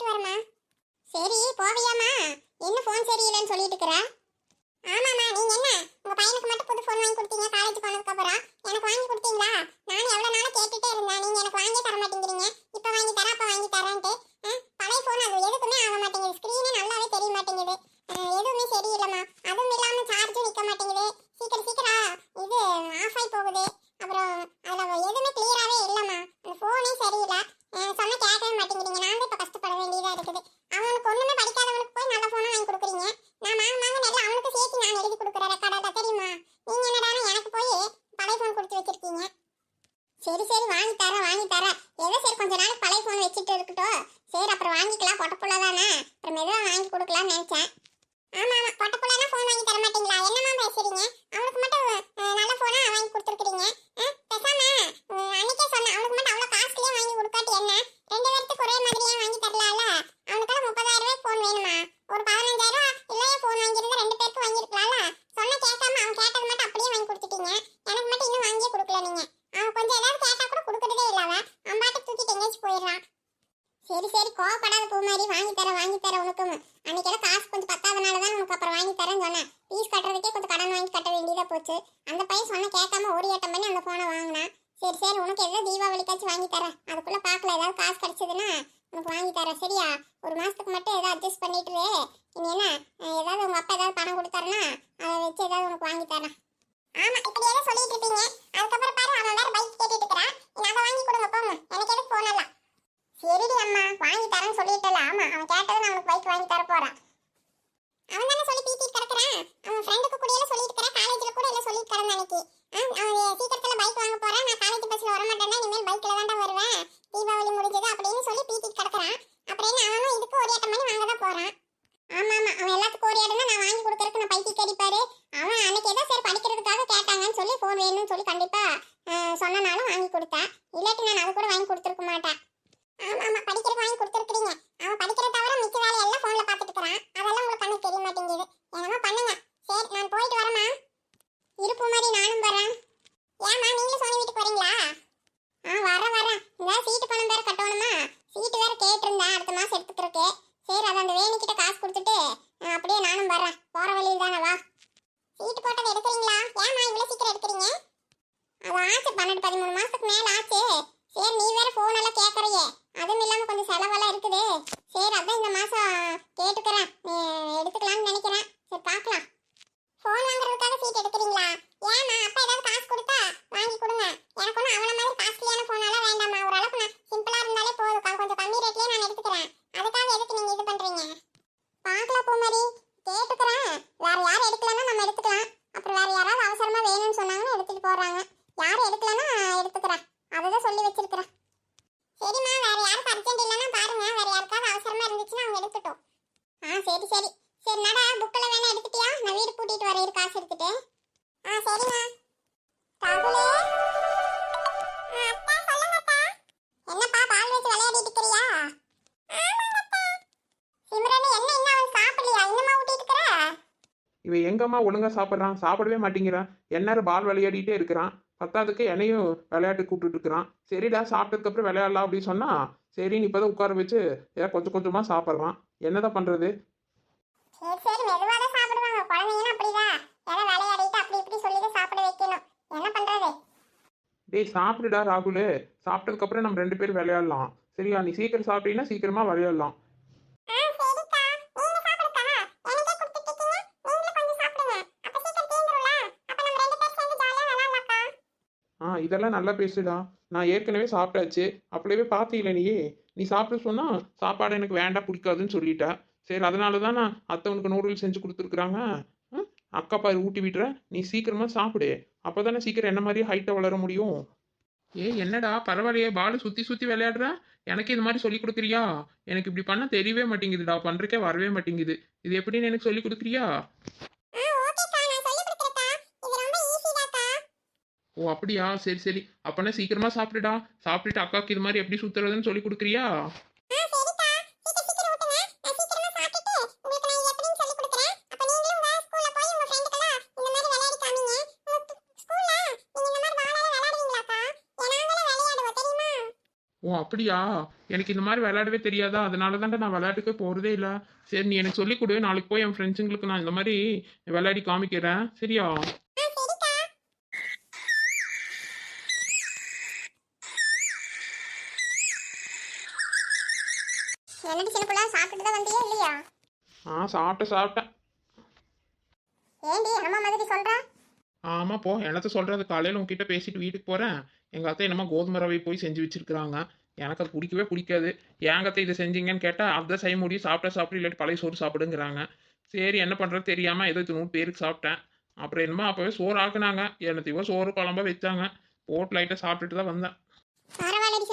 போயிட்டு வரமா சரி போவியாம்மா. என்ன ஃபோன் சரியில்லைன்னு சொல்லிட்டு இருக்கிற? ஆமாம்மா நீங்க என்ன? உங்க பையனுக்கு மட்டும் புது ஃபோன் வாங்கி கொடுத்தீங்க காலேஜ் போனதுக்கு அப்புறம்? எனக்கு வாங்கி கொடுத்தீங்களா? நானும் எவ்வளவு நாளா கேட்டுட்டே இருந்தேன். நீங்க எனக்கு வாங்கி தர மாட்டேங்கிறீங்க. இப்ப வாங்கி தரேன் அப்ப வாங்கி தரேன்ட்டு. ஆ, பழைய ஃபோன் அது எதுக்குமே ஆக மாட்டேங்குது. ஸ்க்ரீனே நல்லாவே தெரிய மாட்டேங்குது. எதுவுமே சரியில்லைம்மா. அதுவும் இல்லாம சார்ஜும் நிக்க மாட்டேங்குது. சீக்கிரம் சீக்கிரம் இது ஆஃப் ஆகி போகுது. அப்புறம் அதுல எதுவுமே கிளியராவே இல்லம்மா. அந்த ஃபோனே சரியில்லை ஆ, சொன்னா கேட்கவே மாட்டேங்கிறீங்க நான் தான் இப்ப கஷ்டப்பட வேண்டியதா இருக்குது அவனுக்கு ஒண்ணுமே படிக்காதவனுக்கு போய் நல்ல ஃபோனை வாங்கி கொடுக்குறீங்க நான் மாங்க மாங்க நல்லா அவனுக்கு சேர்த்து நான் எழுதி கொடுக்குற ரெக்கார்டா தெரியுமா நீங்க என்னடானா எனக்கு போய் பழைய ஃபோன் கொடுத்து வச்சிருக்கீங்க சரி சரி வாங்கி தரேன் வாங்கி தரேன் ஏதோ சரி கொஞ்ச நாளைக்கு பழைய ஃபோன் வச்சுட்டு இருக்கட்டும் சரி அப்புறம் வாங்கிக்கலாம் பொட்டப்புள்ள தானே அப்புறம் மெதுவாக வாங்கி கொடுக்கலாம்னு நினைச்சேன் ஆமா ஆமா பொட்டப்புள்ளனா ஃபோன் வாங்கி தர மாட்டீங்களா என்னமா பேசுறீங்க அவனுக்கு மட்டும் அஹ், நல்ல ஃபோனா வாங்கி கொடுத்துருக்கீங்க பேசாம அஹ், அன்னைக்கே சொன்னேன் அவனுக்கு மட்டும் அவ்வளோ காஸ்ட்லியா வாங்கி கொடுக்காட்டி என்ன ரெண்டு பேருக்கு ஒரே மாதிரியா வாங்கி தரலாம்ல அவனுக்கெல்லாம் முப்பதாயிரம் ரூபாய் ஃபோன் வேணுமா ஒரு பதினஞ்சாயிரம் ரூபாய் இல்லையா ஃபோன் வாங்கியிருந்தா ரெண்டு பேருக்கு வாங்கியிருக்கலாம்ல சொன்ன கேட்காம அவன் கேட்டது மட்டும் அப்படியே வாங்கி கொடுத்துட்டீங்க எனக்கு மட்டும் இன்னும் வாங்கியே கொடுக்கல நீங்க அவன் கொஞ்சம் ஏதாவது கேட்டா கூட கொடுக்கறதே இல்ல அவன் அவன் பாட்டு தூக்கிட்டு எங்கேயாச்சும் போயிடுறான் சரி சரி கோவப்படாத பூ மாதிரி வாங்கி தரேன் வாங்கி தரேன் உனக்கும் அன்னைக்கு எல்லாம் காசு கொஞ்சம் பத்தாதனால தான் உனக்கு அப்புறம் வாங்கி தரேன்னு சொன்னேன் ஃபீஸ் கட்டுறதுக்கே கொஞ்சம் கடன் வாங்கி கட்ட வேண்டியதா போச்சு அந்த பையன் சொன்ன கேட்காம பண்ணி அந்த ஃபோனை வாங்கினேன் சரி சரி உனக்கு ஏதோ தீபாவளிக்காச்சும் வாங்கி தரேன். அதுக்குள்ளே பார்க்கல ஏதாவது காசு கிடச்சதுன்னா உனக்கு வாங்கி தரேன். சரியா? ஒரு மாதத்துக்கு மட்டும் ஏதோ அட்ஜஸ்ட் பண்ணிட்டு இனி என்ன? ஏதாவது உங்கள் அப்பா ஏதாவது பணம் கொடுத்தாருன்னா அதை வச்சு ஏதாவது உனக்கு வாங்கி தரேன். ஆமாம் இப்படி ஏதோ சொல்லிட்டு இருப்பீங்க. அதுக்கப்புறம் பாரு அவன் வேறு பைக் கேட்டுட்டு இருக்கிறான். நீங்க அதை வாங்கி கொடுங்க போங்க. எனக்கு எதுக்கு போனலாம் சரிடி அம்மா வாங்கி தரேன்னு சொல்லிட்டல ஆமாம் அவன் கேட்டது நான் உனக்கு பைக் வாங்கி தர போகிறேன் அவன் தானே சொல்லி பீத்திட்டு கிடக்குறான். அவன் ஃப்ரெண்டுக்கு கூட எல்லாம் சொல்லிட்டு இருக்கிறான். காலேஜில் கூட எல்லாம் சொல்லிட்டு கிடந்தான் அன்னைக்கு அவன் சீக்கிரத்துல பைக் வாங்க போறேன் நான் காலேஜ் பஸ்ல வர மாட்டேன்னா இனிமேல் பைக்ல தான்டா வருவேன் தீபாவளி முடிஞ்சது அப்படின்னு சொல்லி பீத்திட்டு கிடக்குறான் அப்புறம் என்ன அவனும் இதுக்கு ஒரு ஏட்டம் பண்ணி வாங்க தான் போறான் ஆமா ஆமா அவன் எல்லாத்துக்கும் ஒரு இடம்னா நான் வாங்கி கொடுக்கறதுக்கு நான் பைக்கு கடிப்பாரு அவன் அன்னைக்கு ஏதோ சரி படிக்கிறதுக்காக கேட்டாங்கன்னு சொல்லி ஃபோன் வேணும்னு சொல்லி கண்டிப்பா ஆஹ், சொன்னனாலும் வாங்கி கொடுத்தேன் இல்லாட்டி நான் அது கூட வாங்கி கொடுத்துருக்க மாட்டேன் ஆமா ஆமா படிக்கிறதுக்கு வாங்கி கொடுத்துருக்கீங்க அவன் படிக்கிறத தவிர மிச்ச வேலையெல்லாம் ஃபோன்ல பார்த்துட்டு இருக்கிறான் அதெல்லாம் உங்களுக்கு கண்ணுக்கு தெரிய மாட்டேங்குது என்னமோ பண்ணுங்க சரி நான் போயிட்டு வரேம்மா இருப்பு மாதிரி நானும் வரேன் ஏம்மா நீங்களும் சோனி வீட்டுக்கு வரீங்களா ஆ வரேன் வரேன் இந்த சீட்டு பணம் வேற கட்டணுமா சீட்டு வேற கேட்டிருந்தேன் அடுத்த மாசம் எடுத்துக்கிறக்கு சரி அதை அந்த வேணிக்கிட்ட காசு கொடுத்துட்டு நான் அப்படியே நானும் வர்றேன் போற வழியில் தானே வா சீட்டு போட்டதை எடுக்கிறீங்களா ஏம்மா இவ்வளோ சீக்கிரம் எடுக்கிறீங்க அது ஆச்சு பன்னெண்டு பதிமூணு மாசத்துக்கு மேல ஆச்சு சரி நீ வேற ஃபோன் எல்லாம் கேட்கறியே அதுவும் இல்லாம கொஞ்சம் செலவெல்லாம் இருக்குது சரி அதான் இந்த மாசம் கேட்டுக்கிறேன் நீ எடுத்துக்கலாம்னு நினைக்கிறேன் சரி பார்க்கலாம் ஃபோன் வாங்குறதுக்காக சீட் எடுக்கிறீங்களா ஏமா அப்பா ஏதாவது காசு கொடுத்தா வாங்கி கொடுங்க எனக்கு ஒன்றும் அவன மாதிரி காஸ்ட்லியான ஃபோனெல்லாம் வேண்டாம்மா ஓரளவுக்கு நான் சிம்பிளா இருந்தாலே போதும் க- கொஞ்சம் கம்மி ரேட்லயே நான் எடுத்துக்கிறேன் அதுக்காக எதுக்கு நீங்க இது பண்றீங்க பார்க்கலாம் பூமாரி கேட்டுக்கிறேன் வேற யார் எடுக்கலன்னா நம்ம எடுத்துக்கலாம் அப்புறம் வேற யாராவது அவசரமா வேணும்னு சொன்னாங்கன்னா எடுத்துட்டு போறாங்க யார் எடுக்கலன்னா எடுத்துக்கிறேன் அதை சொல்லி வச்சிருக்கிறேன் சரிம்மா வேற யாருக்கு அர்ஜென்ட் இல்லைன்னா பாருங்க வேற யாருக்காவது அவசரமா இருந்துச்சுன்னா அவங்க எடுக்கட்டும் ஆ சரி சரி. சரி நடா புக்கில் வேணா எடுத்துட்டியா? நான் வீடு கூட்டிட்டு வரேன் காசு எடுத்துட்டு. ஆ சரிம்மா. ராகுலே. அத்தா, சொல்லுங்கத்தா. என்னப்பா பால் வச்சு விளையாடிட்டு இருக்கிறியா? என்ன இன்னும் அவன் சாப்பிடலையா? இன்னுமா ஊட்டிட்டு இருக்கிற? இவன் எங்கம்மா ஒழுங்கா சாப்பிட்றான்? சாப்பிடவே மாட்டேங்கிறான். எந்நேரம் பால் விளையாடிட்டே இருக்கிறான். பத்தாவதுக்கு என்னையும் விளையாட்டு கூப்பிட்டு இருக்கிறான். சரிடா சாப்பிட்டதுக்கு அப்புறம் விளையாடலாம் அப்படின்னு சொன்னா சரி நீ இப்பதான் உட்கார வச்சு ஏதோ கொஞ்சம் கொஞ்சமா சாப்பிட்றான் என்னதான் பண்றது? சரி சரி மெதுவா தான் சாப்பிடுவாங்க. குழந்தைங்கன்னா அப்படிதான். ஏதோ விளையாடிட்டு அப்படி இப்படி சொல்லி தான் சாப்பிட வைக்கணும். என்ன பண்றது? டேய் சாப்பிடுடா ராகுல். சாப்பிட்டதுக்கு அப்புறம் நம்ம ரெண்டு பேரும் விளையாடலாம். சரியா? நீ சீக்கிரம் சாப்பிட்டீங்கன்னா சீக்கிரமா விளையாடலாம். இதெல்லாம் நல்லா பேசுடா. நான் ஏற்கனவே சாப்பிட்டாச்சு. அப்படியே பார்த்தீங்களே நீயே. நீ சாப்பிட சொன்னா சாப்பாடு எனக்கு வேண்டாம் பிடிக்காதுன்னு சொல்லிட்டா. சரி அதனால தான் நான் அத்தவனுக்கு நூடுல்ஸ் செஞ்சு கொடுத்துருக்குறாங்க. ம், அக்கா பாரு ஊட்டி விடுற. நீ சீக்கிரமா சாப்பிடு. அப்போதானே சீக்கிரம் என்ன மாதிரியே ஹைட்டை வளர முடியும்? ஏ என்னடா பரவாயில்லையே. பாலு சுற்றி சுற்றி விளையாடுற. எனக்கு இது மாதிரி சொல்லி கொடுக்குறியா? எனக்கு இப்படி பண்ண தெரியவே மாட்டேங்குதுடா. பண்ணுறக்கே வரவே மாட்டேங்குது. இது எப்படின்னு எனக்கு சொல்லி கொடுக்குறியா? ஓ அப்படியா? சரி சரி. அப்பனா சீக்கிரமா சாப்பிடுடா. சாப்பிட்டுட்டு அக்காக்கு இது மாதிரி எப்படி சுத்துறதுன்னு சொல்லி கொடுக்குறியா? ஓ அப்படியா? எனக்கு இந்த மாதிரி விளையாடவே தெரியாதா? அதனால தான்டா நான் விளையாட்டுக்கே போகிறதே இல்லை. சரி நீ எனக்கு சொல்லிக் கொடு. நாளைக்கு போய் என் ஃப்ரெண்ட்ஸுங்களுக்கு நான் இந்த மாதிரி விளையாடி காமிக்கிறேன். சரியா? என்னடி சின்ன புள்ள சாப்பிட்டுட்டு தான் வந்தியா இல்லையா? ஆ சாப்பிட்டேன் சாப்பிட்டேன். ஏண்டி அம்மா மாதிரி சொல்ற? ஆமாம் போ. என்னத்த சொல்கிறது காலையில் உங்ககிட்ட பேசிட்டு வீட்டுக்கு போகிறேன் எங்கள் அத்தை என்னமோ கோதுமை ரவை போய் செஞ்சு வச்சிருக்கிறாங்க. எனக்கு அது பிடிக்கவே பிடிக்காது. ஏங்க அத்தை இதை செஞ்சீங்கன்னு கேட்டால் அதை செய்ய முடியும். சாப்பிட்டா சாப்பிட்டு இல்லாட்டி பழைய சோறு சாப்பிடுங்கிறாங்க. சரி என்ன பண்ணுறது தெரியாமல் ஏதோ நூறு பேருக்கு சாப்பிட்டேன். அப்புறம் என்னமோ அப்போவே சோறு ஆக்குனாங்க. என்னத்தையோ சோறு குழம்பா வச்சாங்க. போட்டு லைட்டாக சாப்பிட்டுட்டு தான் வந்தேன்.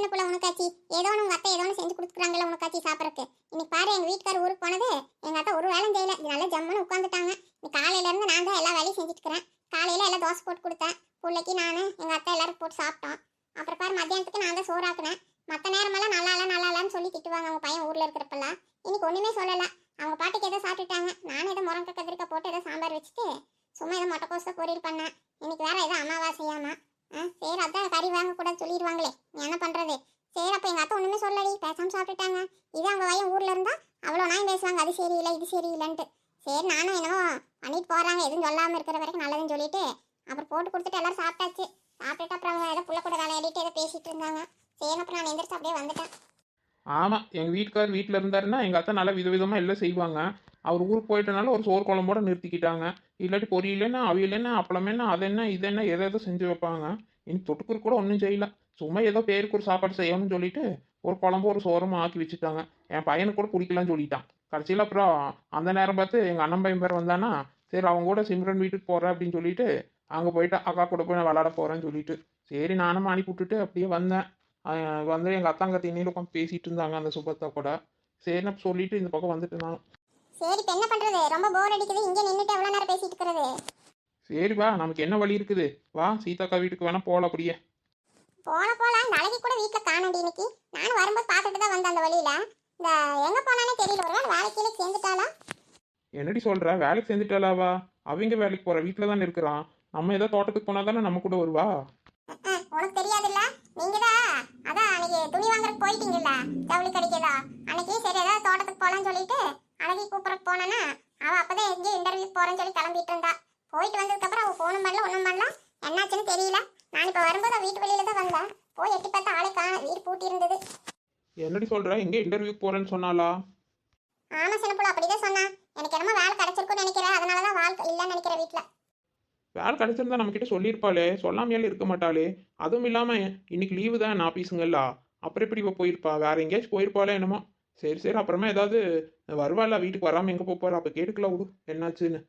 சின்ன பிள்ளை உனக்காச்சி? ஏதோ உங்க அத்தை ஏதோ ஒன்று செஞ்சு கொடுத்துக்குறாங்களே உனக்காச்சி சாப்பிட்றதுக்கு? இன்னைக்கு பாரு எங்க வீட்டுக்கார ஊருக்கு போனது. எங்க அத்தை ஒரு வேலையும் செய்யல. நல்லா ஜம்முன்னு உட்காந்துட்டாங்க இன்னைக்கு காலையில இருந்து நான் தான் எல்லா வேலையும் செஞ்சுட்டு இருக்கிறேன் காலையில எல்லாம் தோசை போட்டு கொடுத்தேன். பிள்ளைக்கு நான் எங்க அத்தை எல்லாரும் போட்டு சாப்பிட்டோம். அப்புறம் பாரு மத்தியானத்துக்கு நான் தான் சோறாக்குனேன். மற்ற நேரமெல்லாம் நல்லா இல்ல நல்லா இல்லன்னு சொல்லி திட்டுவாங்க அவங்க பையன் ஊர்ல இருக்கிறப்பெல்லாம். இன்னைக்கு ஒண்ணுமே சொல்லல. அவங்க பாட்டுக்கு ஏதோ சாப்பிட்டுட்டாங்க. நானும் ஏதோ முரங்க கத்திரிக்காய் போட்டு ஏதோ சாம்பார் வச்சுட்டு சும்மா ஏதோ முட்டைக்கோசை பொரியல் பண்ணேன். இன்னைக்கு வேற ஏதோ அமாவாசையாமா. ஆ சரி அதான் கறி வாங்க கூட சொல்லிடுவாங்களே. நீ என்ன பண்ணுறது சரி அப்போ எங்கள் அத்தை ஒன்றுமே சொல்லடி பேசாமல் சாப்பிட்டுட்டாங்க. இது அவங்க பையன் ஊரில் இருந்தால் அவ்வளோ நாயும் பேசுவாங்க. அது சரியில்லை இது சரியில்லைன்ட்டு. சரி நானும் என்னவோ பண்ணிட்டு போகிறாங்க எதுவும் சொல்லாமல் இருக்கிற வரைக்கும் நல்லதுன்னு சொல்லிட்டு அப்புறம் போட்டு கொடுத்துட்டு எல்லோரும் சாப்பிட்டாச்சு. சாப்பிட்டுட்டு அப்புறம் அவங்க ஏதோ புள்ள கூட விளையாடிட்டு ஏதோ பேசிட்டு இருந்தாங்க. சரி அப்புறம் நான் எந்திரிச்சு அப்படியே வந்துட்டேன். ஆமாம் எங்கள் வீட்டுக்கார் வீட்டில் இருந்தாருன்னா எங்கள் அத்தை நல்லா விதவிதமாக எல்லாம் செய்வாங்க. அவர் ஊருக்கு போயிட்டனால ஒரு சோறு குழம்போட நிறுத்திக்கிட்டாங்க. இல்லாட்டி பொரியலன்னா அவியலன்னா அப்பளமேனா அது என்ன இது என்ன எதை எதோ செஞ்சு வைப்பாங்க. இனி தொட்டுக்குறு கூட ஒன்றும் செய்யல. சும்மா ஏதோ பேருக்கு ஒரு சாப்பாடு செய்யணும்னு சொல்லிட்டு ஒரு குழம்பு ஒரு சோறமும் ஆக்கி வச்சுட்டாங்க. என் பையனுக்கு கூட பிடிக்கலன்னு சொல்லிட்டான். கடைசியில் அப்புறம் அந்த நேரம் பார்த்து எங்கள் அண்ணன் பையன் பேர் வந்தானா சரி அவங்க கூட சிம்ரன் வீட்டுக்கு போகிறேன் அப்படின்னு சொல்லிட்டு அங்கே போயிட்டு அக்கா கூட போய் நான் விளாட போகிறேன்னு சொல்லிட்டு சரி நானும் அனுப்பி விட்டுட்டு அப்படியே வந்தேன். வந்து எங்கள் அத்தாங்க திண்ணியில் உட்காந்து பேசிகிட்டு இருந்தாங்க அந்த சுபத்தை கூட. சரி நான் சொல்லிட்டு இந்த பக்கம் வந்துட்டு நான் சரி இப்ப என்ன பண்றது? ரொம்ப போர் அடிக்குது. இங்க நின்னுட்டு எவ்வளவு நேரம் பேசிட்டு இருக்கிறது? சரி வா நமக்கு என்ன வழி இருக்குது? வா சீதாக்கா வீட்டுக்கு வேணா போகலாம் அப்படியே. போல போல இந்த அழகி கூட வீட்டுல காணண்டி இன்னைக்கு. நானும் வரும்போது பார்த்துட்டு தான் வந்தேன் அந்த வழியில. இந்த எங்க போனானே தெரியல. ஒரு வேளை வேலைக்கு சேர்ந்துட்டாளா? என்னடி சொல்ற? வேலைக்கு சேர்ந்துட்டாளாவா அவங்க வேலைக்கு போற வீட்டில் தானே இருக்கிறான். நம்ம ஏதோ தோட்டத்துக்கு போனா தானே நம்ம கூட வருவா? உனக்கு தெரியாதுல்ல? நீங்க தான். அதான் அன்னைக்கு துணி வாங்குறதுக்கு போயிட்டீங்கல்ல? ஜவுளி கடைக்குதா அன்னைக்கு சரி ஏதாவது தோட்டத்துக்கு போலாம்னு சொல்லிட்டு அழகி கூப்பிடறதுக்கு போனேன்னா அவ அப்பதான் எங்கேயும் இன்டர்வியூ போறேன்னு சொல்லி கிளம்பிட்டு இருந்தா. போயிட்டு வந்ததுக்கு அப்புறம் அவ போனும் பண்ணல ஒன்றும் பண்ணல. என்னாச்சுன்னு தெரியல. நான் இப்ப வரும்போது வீட்டு வெளியில தான் வந்தேன் போய் எட்டி பார்த்தா ஆளை காண வீடு பூட்டி இருந்தது. என்னடி சொல்ற? எங்கே இன்டர்வியூ போறேன்னு சொன்னாளா? ஆமா சின்னப்புல அப்படிதான் சொன்னா. எனக்கு என்னமோ வேலை கிடைச்சிருக்கும்னு நினைக்கிறேன். அதனாலதான் வாழ்க்கை இல்லைன்னு நினைக்கிறேன் வீட்டுல வேலை கிடைச்சிருந்தா நம்ம கிட்ட சொல்லியிருப்பாளே. சொல்லாமையால இருக்க மாட்டாளே. அதுவும் இல்லாம இன்னைக்கு லீவு தான் ஆபீஸுங்கல்ல அப்புறம் எப்படி இவ போயிருப்பா? வேற எங்கேயாச்சும் போயிருப்பாளே என்னமோ. சரி சரி. அப்புறமா ஏதாவது வருவாளா? வீட்டுக்கு வராம எங்க போப் போறா? அப்ப கேட்டுக்கலாம் விடு. என்னாச்சுன்னு.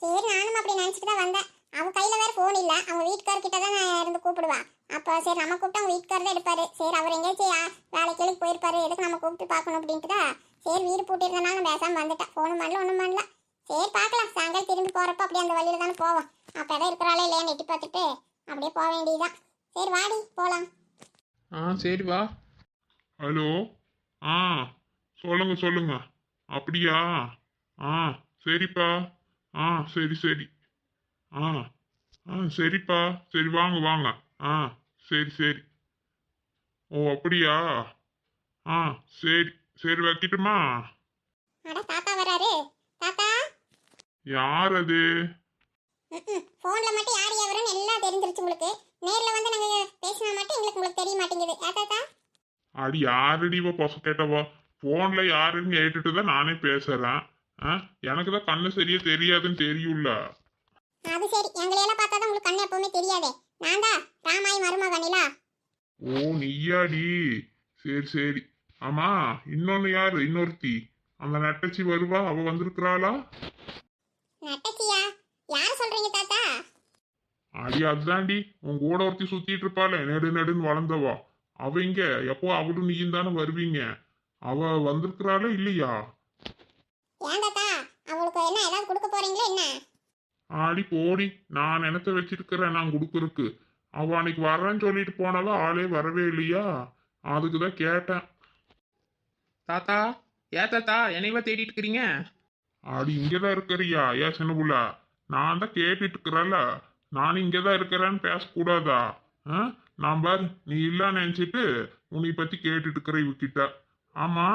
சரி நானும் அப்படி நினைச்சிட்டு தான் வந்தேன். அவன் கையில வேற போன் இல்ல. அவங்க வீட்டுக்கார கிட்ட தான் நான் இருந்து கூப்பிடுவா. அப்போ சரி நம்ம கூப்பிட்டு அவங்க வீட்டுக்கார தான் எடுப்பாரு. சரி அவர் எங்கேயாச்சும் வேலைக்கு வேலைக்கு போயிருப்பாரு. எதுக்கு நம்ம கூப்பிட்டு பார்க்கணும் அப்படின்ட்டு தான். சரி வீடு பூட்டிருந்தனால நான் பேசாம வந்துட்டேன். ஃபோனும் பண்ணல ஒன்றும் பண்ணல. சரி பார்க்கலாம். சாயங்காலம் திரும்பி போறப்ப அப்படியே அந்த வழியில தானே போவோம். அப்போ எதாவது இருக்கிறாளே இல்லையான்னு எட்டி பார்த்துட்டு அப்படியே போக வேண்டியதுதான். சரி வாடி போலாம். ஆ சரி வா. ஹலோ? ஆ சொல்லுங்க சொல்லுங்க. அப்படியா? ஆ சரிப்பா. ஆ சரி சரி. ஆ ஆ சரிப்பா. சரி வாங்க வாங்க. ஆ சரி சரி. ஓ அப்படியா? ஆ சரி சரி வைக்கட்டுமா? அட தாத்தா வராரு தாத்தா? யார் அது? ஃபோனில் மட்டும் யார் எவருன்னு எல்லாம் தெரிஞ்சிருச்சு உங்களுக்கு. நேரில் வந்து நாங்கள் பேசினா மட்டும் எங்களுக்கு உங்களுக்கு தெரிய மாட்டேங்குது. தாத்தா? அடி யாரடி இவ பொச கேட்டவா? போன்ல யாருன்னு கேட்டுட்டு தான் நானே பேசுறேன். ஆ? எனக்கு தான் கண்ணு சரியா தெரியாதுன்னு தெரியும்ல. அது சரி. எங்களையெல்லாம் பார்த்தா தான் உங்களுக்கு கண்ணு எப்பவுமே தெரியாதே. நான் தான் ராமாய் மருமகனிலா ஓ நீயாடி? சரி சரி. ஆமா இன்னொன்னு யாரு? இன்னொருத்தி. அந்த நட்டச்சி வருவா? அவ வந்திருக்கிறாளா? நட்டச்சியா? யார் சொல்றீங்க தாத்தா? அடி அதுதாண்டி உன் கூட ஒருத்தி சுத்திட்டு இருப்பாளே. நெடு நெடுன்னு வளர்ந்தவா. அவ இங்க எப்போ அவளும் நீயும் தானே வருவீங்க? அவ வந்திருக்கிறாளா இல்லையா? ஏன் தாத்தா அவங்களுக்கு என்ன ஏதாவது கொடுக்க போறீங்களா என்ன? ஆடி போடி நான் நினைச்ச வச்சிருக்கிறேன் நான் கொடுக்கறக்கு அவ அன்னைக்கு வரேன்னு சொல்லிட்டு போனாலும் ஆளே வரவே இல்லையா? அதுக்கு தான் கேட்டேன். தாத்தா ஏ தாத்தா என்னைவா தேடிட்டு இருக்கிறீங்க? ஆடி இங்கதான் இருக்கிறியா ஏன் சின்ன புள்ள? நான் தான் கேட்டுட்டு இருக்கிறேன்ல. நான் இங்கதான் இருக்கிறேன்னு பேசக்கூடாதா? ஆ? நான் பார் நீ இல்லைன்னு நினைச்சிட்டு உன்னை பத்தி கேட்டுட்டு இருக்கிற இவகிட்ட. ஆமா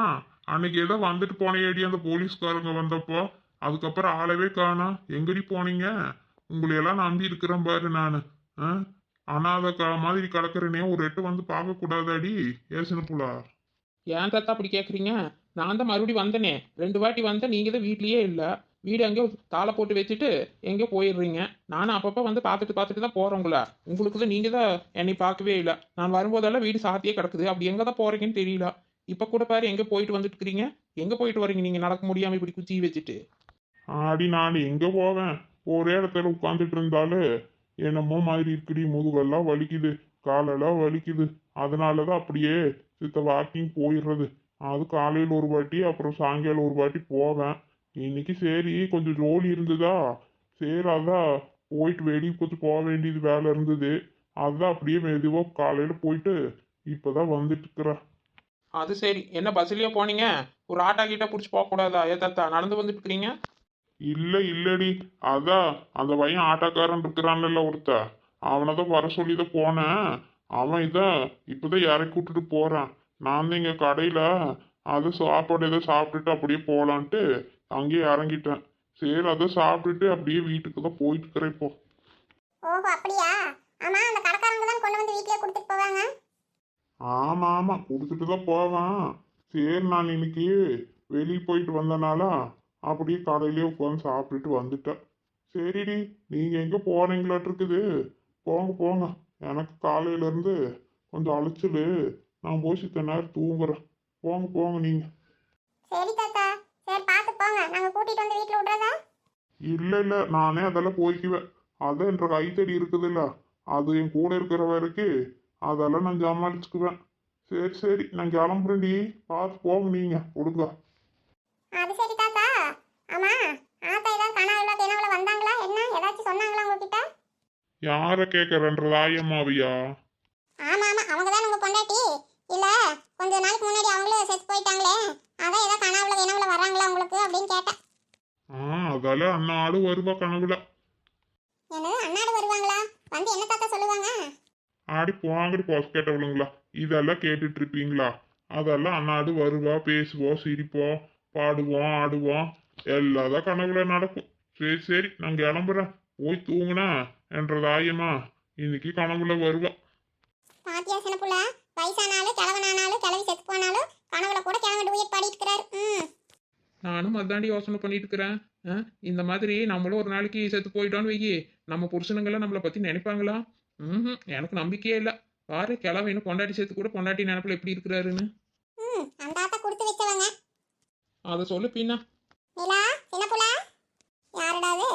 அன்னைக்கு ஏதோ வந்துட்டு போனேடி அந்த போலீஸ்காரங்க வந்தப்போ. அதுக்கப்புறம் ஆளவே காணா. எங்கடி போனீங்க? உங்களையெல்லாம் நம்பி இருக்கிறேன் பாரு நான். அனாத மாதிரி கலக்கிறனே ஒரு எட்டு வந்து பார்க்க கூடாதாடி ஏசன புலா? ஏன் தாத்தா அப்படி கேட்குறீங்க நான் தான் மறுபடியும் வந்தனே. ரெண்டு வாட்டி வந்தேன் நீங்கள் தான் வீட்லயே இல்லை. வீடு எங்கேயோ தாளை போட்டு வச்சுட்டு எங்கேயோ போயிடுறீங்க. நானும் அப்பப்போ வந்து பார்த்துட்டு பார்த்துட்டு தான் போகிறேங்களா உங்களுக்கு தான் நீங்கள் தான் என்னை பார்க்கவே இல்லை. நான் வரும்போதெல்லாம் வீடு சாத்தியே கிடக்குது. அப்படி எங்கே தான் போகிறீங்கன்னு தெரியல. இப்போ கூட பாரு எங்கே போயிட்டு வந்துட்டு இருக்கிறீங்க எங்கே போயிட்டு வரீங்க நீங்கள் நடக்க முடியாமல் இப்படி குச்சி வச்சுட்டு. ஆடி நான் எங்கே போவேன்? ஒரே இடத்துல உட்காந்துட்டு இருந்தாலும் என்னமோ மாதிரி இருக்குடி. முதுகெல்லாம் வலிக்குது. காலெல்லாம் வலிக்குது. அதனால தான் அப்படியே சித்த வாக்கிங் போயிடுறது. அது காலையில் ஒரு வாட்டி அப்புறம் சாயங்காலம் ஒரு வாட்டி போவேன். இன்னைக்கு சரி கொஞ்சம் ஜோலி இருந்ததா? சரி அதான் போயிட்டு வெளியே கொஞ்சம் போக வேண்டியது வேலை இருந்தது. அதான் அப்படியே மெதுவாக காலையில் போயிட்டு இப்போதான் வந்துட்டு இருக்கிறேன். அது சரி. என்ன பஸ்லயே போனீங்க? ஒரு ஆட்டா கீட்டா பிடிச்சி போகக்கூடாதா ஏ தாத்தா நடந்து வந்துட்டு இருக்கிறீங்க? இல்ல இல்லடி. அதான் அந்த பையன் ஆட்டோக்காரன் இருக்கிறான்ல ஒருத்த அவனை தான் வர சொல்லி தான் போனேன். அவன் இதான் இப்பதான் இறக்கி விட்டுட்டு போறான். நான் தான் இங்க கடையில அது சாப்பாடு ஏதோ சாப்பிட்டுட்டு அப்படியே போலான்ட்டு அங்கேயே இறங்கிட்டேன். சரி அதை சாப்பிட்டுட்டு அப்படியே வீட்டுக்கு தான் போயிட்டு இருக்கிறேன் இப்போ. ஓஹோ அப்படியா? ஆமா அந்த கடைக்காரங்க தான் கொண்டு வந்து வீட்லயே கொடுத்துட்டு போவாங்க. ஆமா ஆமா கொடுத்துட்டு தான் போவேன். சரி நான் இன்னைக்கு வெளியே போயிட்டு வந்தனால அப்படியே கடையிலே உட்காந்து சாப்பிட்டுட்டு வந்துட்டேன். சரிடி நீங்க எங்க போறீங்களாட்டு இருக்குது? போங்க போங்க. எனக்கு காலையில இருந்து கொஞ்சம் அலைச்சலு. நான் போய் சித்த நேரம் தூங்குறேன். போங்க போங்க நீங்க. சரி தாத்தா. போங்க நாங்க கூட்டிட்டு வந்து வீட்ல விடுறதா? இல்ல இல்ல. நானே அதெல்லாம் போய்க்குவேன். அதான் என்ற கைத்தடி இருக்குதுல்ல. அது என் கூட இருக்கிற வரைக்கும் அதெல்லாம் நான் சமாளிச்சுக்குவேன். சரி சரி. நான் கிளம்புறேன்டி. பார்த்து போங்க நீங்க. கொடுங்க அது சரி தாத்தா. ஆமா ஆத்தா ஏதாவது கனவுல தினவுல வந்தாங்களா? என்ன? ஏதாச்சும் சொன்னாங்களா உங்ககிட்ட? யாரை கேட்கறன்றது ஆயம்மாவியா ஆமா ஆமா அவங்க தான் உங்க பொண்டாட்டி இல்ல கொஞ்ச நாளைக்கு முன்னாடி அவங்களும் செத்து போயிட்டாங்களே அதான் ஏதோ கனவுல தினவுல வர்றாங்களா உங்களுக்கு அப்படின்னு கேட்டேன் அதெல்லாம் அன்னாடு வருவா கனவுல. என்னது அண்ணாடு வருவாங்களா? வந்து என்ன தாத்தா சொல்லுவாங்க? ஆடி போங்கடி போஸ் கேட்டவளுங்களா. இதெல்லாம் கேட்டுட்டு இருப்பீங்களா அதெல்லாம் அன்னாடு வருவா பேசுவோம் சிரிப்போம் பாடுவோம் ஆடுவோம் எல்லாதான் கனவுல நடக்கும். சரி சரி நான் கிளம்புறேன். போய் தூங்குனா என்றது ஆயம்மா இன்னைக்கு கனவுல வருவா. பாத்தியா சின்னப்புள்ள வயசானாலும் கிழவனானாலும் கிளவி செத்து போனாலும் கனவுல கூட கிழவன் டூயட் பாடிட்டு இருக்கிறாரு. நானும் அதாண்டி யோசனை பண்ணிட்டு இருக்கிறேன் இந்த மாதிரி நம்மளும் ஒரு நாளைக்கு செத்து போயிட்டோன்னு வையி. நம்ம புருஷனுங்கெல்லாம் நம்மளை பத்தி நினைப்பாங்களா? ம் எனக்கு நம்பிக்கையே இல்லை. பாரு கிளம்ப இன்னும் பொண்டாட்டி சேர்த்து கூட பொண்டாட்டி நினைப்புல எப்படி இருக்கிறாருன்னு. அதை சொல்லு பின்னா. நிலா சின்னப்புள்ள யாருடா அது?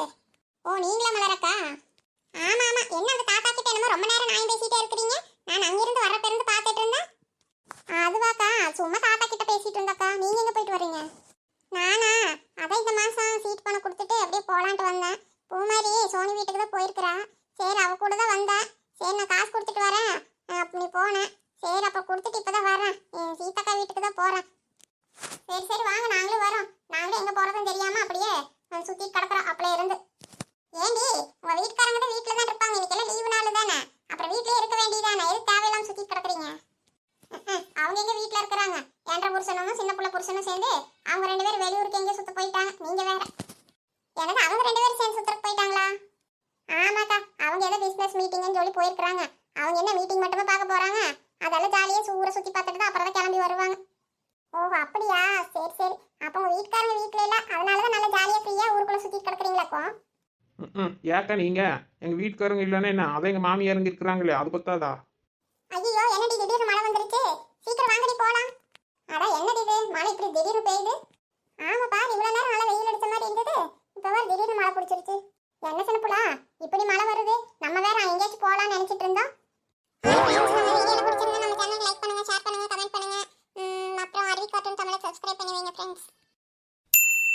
ஓ நீங்களா மலரக்கா? ஆமா ஆமா என்ன அந்த ம் ஏக்கா நீங்க? எங்க வீட்டுக்காரங்க இல்லைன்னா என்ன? அதான் எங்க மாமியாருங்க இருக்கிறாங்களே அது பத்தாதா? ஐயோ என்னடி திடீர்னு மழை வந்துருச்சு? சீக்கிரம் வாங்கடி போலாம். அட என்னடி இது? மழை இப்படி திடீர்னு பெய்யுது? ஆமா பாரு இவ்வளவு நேரம் நல்லா வெயில் அடிச்ச மாதிரி இருந்தது. இப்ப வர திடீர்னு மழை பிடிச்சிருச்சு. என்ன சின்னப்புலா இப்படி மழை வருது. நம்ம வேற எங்கேயாச்சும் போலாம்னு நினைச்சிட்டு இருந்தோம். லைக் பண்ணுங்க ஷேர் பண்ணுங்க கமெண்ட் பண்ணுங்க. அப்புறம் அறிவி கார்ட்டூன் தமிழை சப்ஸ்கிரைப் பண்ணி வைங்க ஃப்ரெண்ட்ஸ்